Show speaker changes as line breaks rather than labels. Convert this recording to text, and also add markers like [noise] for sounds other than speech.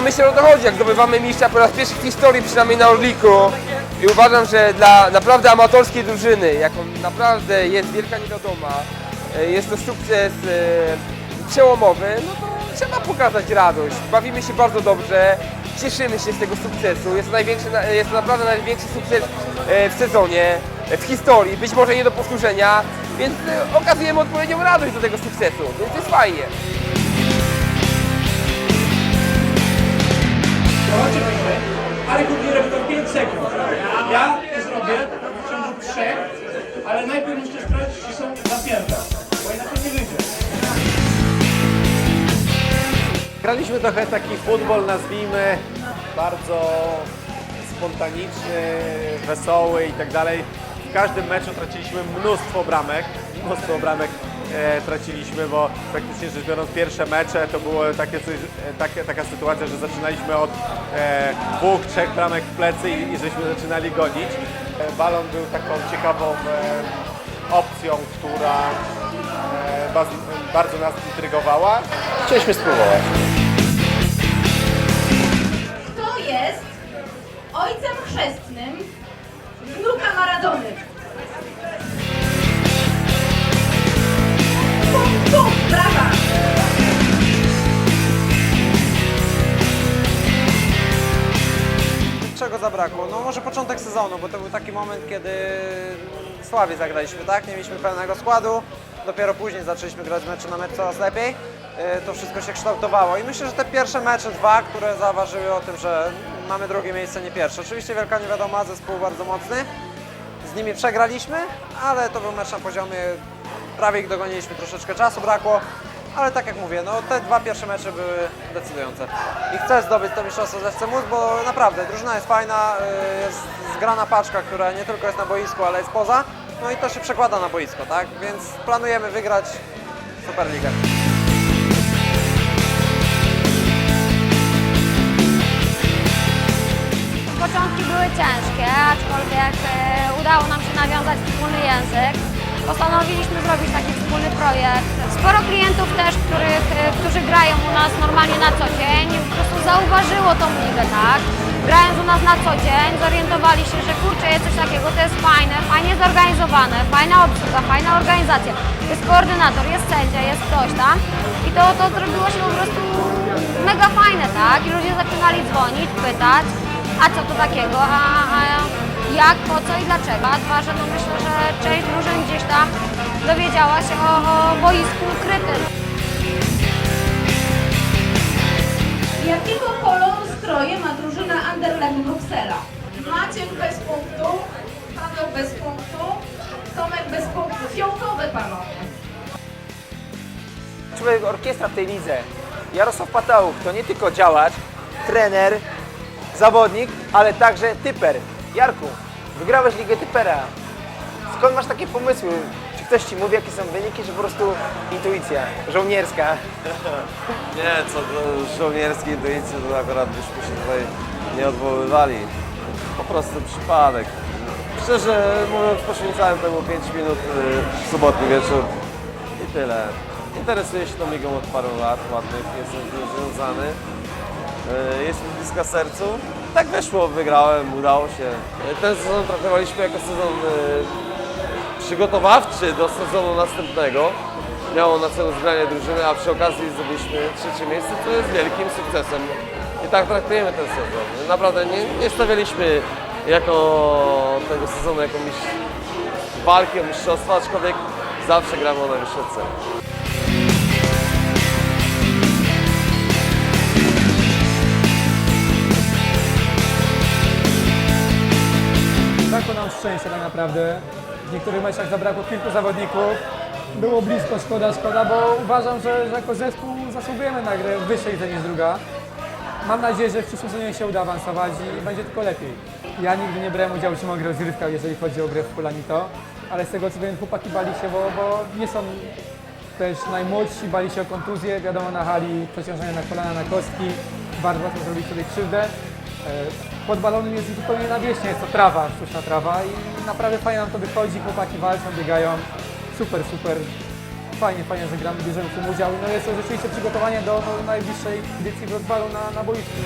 Myślę, że o to chodzi, jak zdobywamy mistrza po raz pierwszy w historii, przynajmniej na Orliku. I uważam, że dla naprawdę amatorskiej drużyny, jaką naprawdę jest wielka niewiadoma, e, jest to sukces e, przełomowy, no to trzeba pokazać radość. Bawimy się bardzo dobrze, cieszymy się z tego sukcesu. Jest to, największy, na- jest to naprawdę największy sukces e, w sezonie, w historii, być może nie do powtórzenia, więc okazujemy odpowiednią radość do tego sukcesu, więc jest fajnie.
Proszę, ale Goodyear to 5 sekund. Ja to zrobię w ciągu 3, ale najpierw musicie sprawdzić, czy są zapięte, bo inaczej nie wyjdzie.
Graliśmy trochę taki futbol, nazwijmy, bardzo spontaniczny, wesoły i tak dalej. W każdym meczu traciliśmy mnóstwo bramek, mnóstwo bramek e, traciliśmy, bo praktycznie rzecz biorąc pierwsze mecze to było takie coś, e, takie, taka sytuacja, że zaczynaliśmy od e, dwóch, trzech bramek w plecy i, i żeśmy zaczynali gonić. E, balon był taką ciekawą e, opcją, która e, baz, bardzo nas intrygowała. Chcieliśmy spróbować.
Kto jest ojcem chrzestnym wnuka Maradony?
Zabrakło? No może początek sezonu, bo to był taki moment, kiedy sławie zagraliśmy, tak? Nie mieliśmy pełnego składu. Dopiero później zaczęliśmy grać mecze na mecz coraz lepiej. Yy, To wszystko się kształtowało i myślę, że te pierwsze mecze, dwa, które zaważyły o tym, że mamy drugie miejsce, nie pierwsze. Oczywiście wielka niewiadoma, zespół bardzo mocny. Z nimi przegraliśmy, ale to był mecz na poziomie, prawie ich dogoniliśmy, troszeczkę czasu brakło. Ale tak jak mówię, no te dwa pierwsze mecze były decydujące. I chcę zdobyć to mistrzostwo z FC Mózg, bo naprawdę drużyna jest fajna, y, jest zgrana paczka, która nie tylko jest na boisku, ale jest poza. No i to się przekłada na boisko, tak? Więc planujemy wygrać Superligę.
Początki były ciężkie, aczkolwiek e, udało nam się nawiązać wspólny język. Postanowiliśmy zrobić taki wspólny projekt. Sporo klientów też, których, e, którzy grają u nas normalnie na co dzień, po prostu zauważyło tą ligę, tak? Grając u nas na co dzień, zorientowali się, że kurczę, jest coś takiego, to jest fajne, fajnie zorganizowane, fajna obsługa, fajna organizacja. Jest koordynator, jest sędzia, jest ktoś tam. I to, to zrobiło się po prostu mega fajne, tak? I ludzie zaczynali dzwonić, pytać, a co to takiego, a, a jak, po co i dlaczego. A dwa, że no myślę, że część drużyn gdzieś tam dowiedziała się o, o boisku ukrytym.
Jakiego koloru stroje ma drużyna Anderlecht Bruksela? Maciek bez punktu, Paweł bez punktu, Tomek bez punktu. Fiołkowe panowie.
człowiek orkiestra w tej lidze. Jarosław Patałuk to nie tylko działacz, trener, zawodnik, ale także typer. Jarku, wygrałeś Ligę Typera. Skąd masz takie pomysły? Ktoś Ci mówi, jakie są wyniki, czy po prostu intuicja żołnierska? [laughs]
Nie, co do żołnierskiej intuicji, to akurat byśmy się tutaj nie odwoływali. Po prostu przypadek. Szczerze mówiąc, poświęcałem temu 5 minut y, w sobotni wieczór i tyle. Interesuję się tą ligą od paru lat, ładnych, jestem z nią związany. Y, Jest mi bliska sercu. Tak wyszło, wygrałem, udało się. Y, Ten sezon traktowaliśmy jako sezon przygotowawczy do sezonu następnego. Miało na celu zgranie drużyny, a przy okazji zdobyliśmy trzecie miejsce, co jest wielkim sukcesem. I tak traktujemy ten sezon. Naprawdę nie, nie stawialiśmy jako tego sezonu jako mistrz, walki o mistrzostwa, aczkolwiek zawsze gramy o najwyższe cele.
Brakło nam szczęścia tak naprawdę. W niektórych meczach zabrakło kilku zawodników. Było blisko, szkoda, szkoda, bo uważam, że, że jako zespół zasługujemy na grę wyższej niż druga. Mam nadzieję, że w przyszłym sezonie się uda awansować i będzie tylko lepiej. Ja nigdy nie brałem udziału w zimowych rozgrywkach, jeżeli chodzi o grę w Pulanito, ale z tego co wiem, chłopaki bali się, bo, bo nie są też najmłodsi, bali się o kontuzję, wiadomo na hali przeciążenia na kolana, na kostki, bardzo łatwo zrobić sobie krzywdę. Pod balonem jest zupełnie nawierzchnia, jest to trawa, sztuczna trawa i naprawdę fajnie nam to wychodzi, chłopaki walczą, biegają, super, super. fajnie, fajnie, że gramy, bierzemy w tym udział. No jest to rzeczywiście przygotowanie do najbliższej edycji Wrocławiu na, na boisku.